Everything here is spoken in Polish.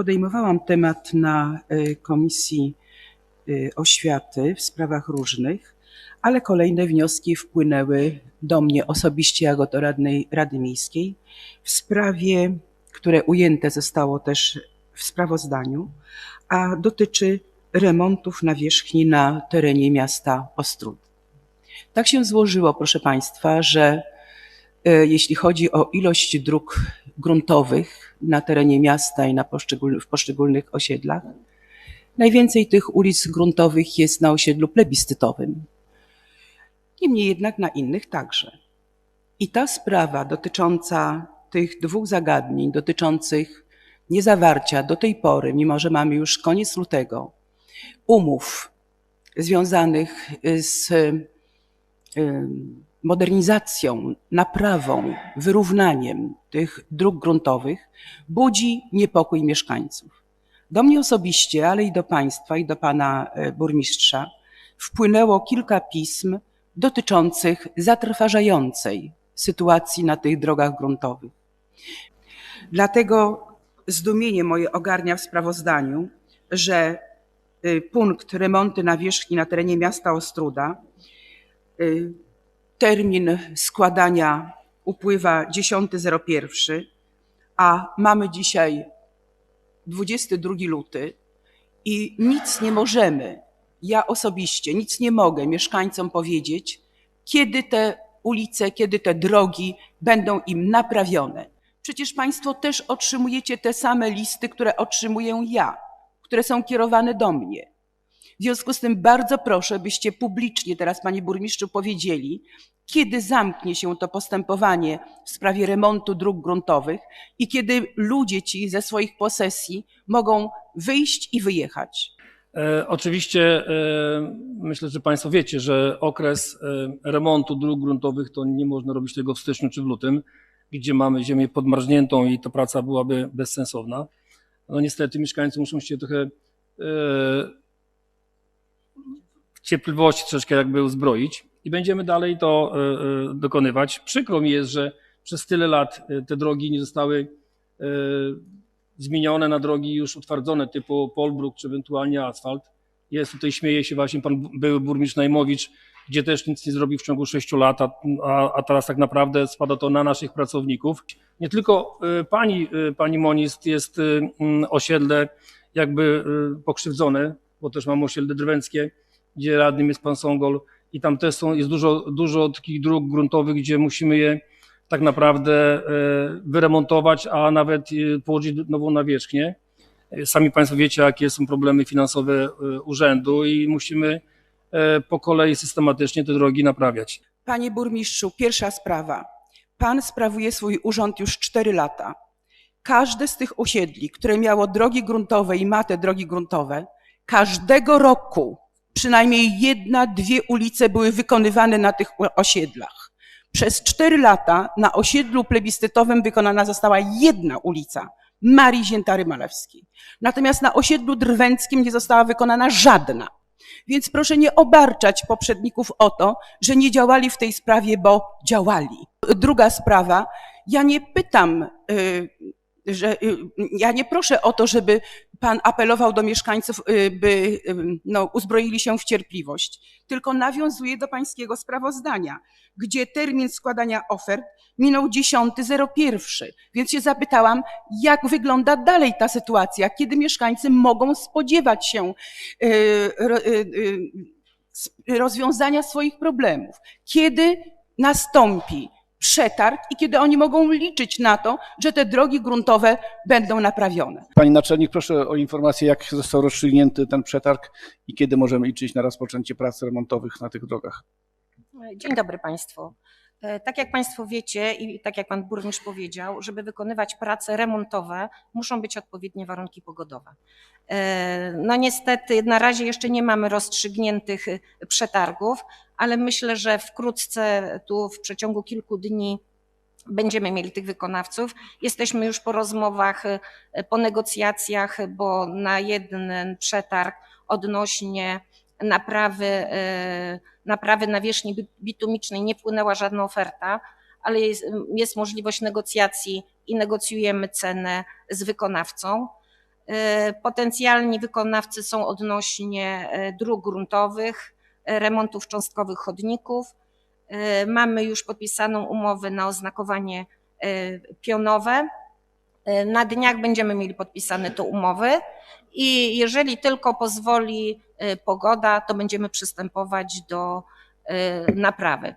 podejmowałam temat na y, Komisji y, Oświaty w sprawach różnych, ale kolejne wnioski wpłynęły do mnie osobiście jako do radnej Rady Miejskiej w sprawie, które ujęte zostało też w sprawozdaniu, a dotyczy remontów nawierzchni na terenie miasta Ostrud. Tak się złożyło, proszę Państwa, że jeśli chodzi o ilość dróg gruntowych na terenie miasta i na poszczególnych, w poszczególnych osiedlach, najwięcej tych ulic gruntowych jest na osiedlu plebiscytowym. Niemniej jednak na innych także. I ta sprawa dotycząca tych dwóch zagadnień, dotyczących niezawarcia do tej pory, mimo że mamy już koniec lutego, umów związanych z ym, modernizacją, naprawą, wyrównaniem tych dróg gruntowych, budzi niepokój mieszkańców. Do mnie osobiście, ale i do Państwa, i do Pana e, Burmistrza wpłynęło kilka pism dotyczących zatrważającej sytuacji na tych drogach gruntowych. Dlatego zdumienie moje ogarnia w sprawozdaniu, że y, punkt remonty nawierzchni na terenie miasta Ostruda, y, termin składania upływa 10.01, a mamy dzisiaj 22 luty i nic nie możemy, ja osobiście nic nie mogę mieszkańcom powiedzieć, kiedy te ulice, kiedy te drogi będą im naprawione. Przecież Państwo też otrzymujecie te same listy, które otrzymuję ja, które są kierowane do mnie. W związku z tym bardzo proszę, byście publicznie teraz, Panie Burmistrzu, powiedzieli, kiedy zamknie się to postępowanie w sprawie remontu dróg gruntowych i kiedy ludzie ci ze swoich posesji mogą wyjść i wyjechać. E, Oczywiście e, myślę, że Państwo wiecie, że okres e, remontu dróg gruntowych to nie można robić tego w styczniu czy w lutym, gdzie mamy ziemię podmarzniętą i ta praca byłaby bezsensowna. No niestety mieszkańcy muszą się trochę cierpliwości troszeczkę jakby uzbroić i będziemy dalej to e, e, dokonywać. Przykro mi jest, że przez tyle lat e, te drogi nie zostały zmienione na drogi już utwardzone typu Polbruk czy ewentualnie asfalt. Jest tutaj, śmieje się właśnie pan były burmistrz Najmowicz, gdzie też nic nie zrobił w ciągu sześciu lat, a, a, teraz tak naprawdę spada to na naszych pracowników. Nie tylko pani, pani Monist jest osiedle jakby pokrzywdzone, bo też mam osiedle drwęckie, gdzie radnym jest pan Songol i tam też są, jest dużo, dużo takich dróg gruntowych, gdzie musimy je tak naprawdę e, wyremontować, a nawet e, położyć nową nawierzchnię. E, Sami Państwo wiecie, jakie są problemy finansowe urzędu i musimy po kolei systematycznie te drogi naprawiać. Panie burmistrzu, pierwsza sprawa. Pan sprawuje swój urząd już 4 lata. Każde z tych osiedli, które miało drogi gruntowe i ma te drogi gruntowe, każdego roku przynajmniej jedna, dwie ulice były wykonywane na tych osiedlach. Przez 4 lata na osiedlu plebiscytowym wykonana została jedna ulica, Marii Ziętary Malewskiej. Natomiast na osiedlu drwęckim nie została wykonana żadna. Więc proszę nie obarczać poprzedników o to, że nie działali w tej sprawie, bo działali. Druga sprawa, ja nie pytam, y, że y, ja nie proszę o to, żeby pan apelował do mieszkańców, y, by y, no, uzbroili się w cierpliwość, tylko nawiązuję do pańskiego sprawozdania, gdzie termin składania ofert minął 10.01. Więc się zapytałam, jak wygląda dalej ta sytuacja, kiedy mieszkańcy mogą spodziewać się rozwiązania swoich problemów. Kiedy nastąpi przetarg i kiedy oni mogą liczyć na to, że te drogi gruntowe będą naprawione. Pani naczelnik, proszę o informację, jak został rozstrzygnięty ten przetarg i kiedy możemy liczyć na rozpoczęcie prac remontowych na tych drogach. Dzień dobry Państwu. E, Tak jak Państwo wiecie i tak jak Pan Burmistrz powiedział, żeby wykonywać prace remontowe, muszą być odpowiednie warunki pogodowe. E, No niestety na razie jeszcze nie mamy rozstrzygniętych e, przetargów, ale myślę, że wkrótce tu w przeciągu kilku dni będziemy mieli tych wykonawców. Jesteśmy już po rozmowach, po negocjacjach, bo na jeden przetarg odnośnie naprawy, naprawy nawierzchni bit- bitumicznej nie wpłynęła żadna oferta, ale jest, jest możliwość negocjacji i negocjujemy cenę z wykonawcą. E, Potencjalni wykonawcy są odnośnie e, dróg gruntowych, e, remontów cząstkowych chodników. Mamy już podpisaną umowę na oznakowanie pionowe. E, Na dniach będziemy mieli podpisane te umowy i jeżeli tylko pozwoli e, pogoda, to będziemy przystępować do e, naprawy.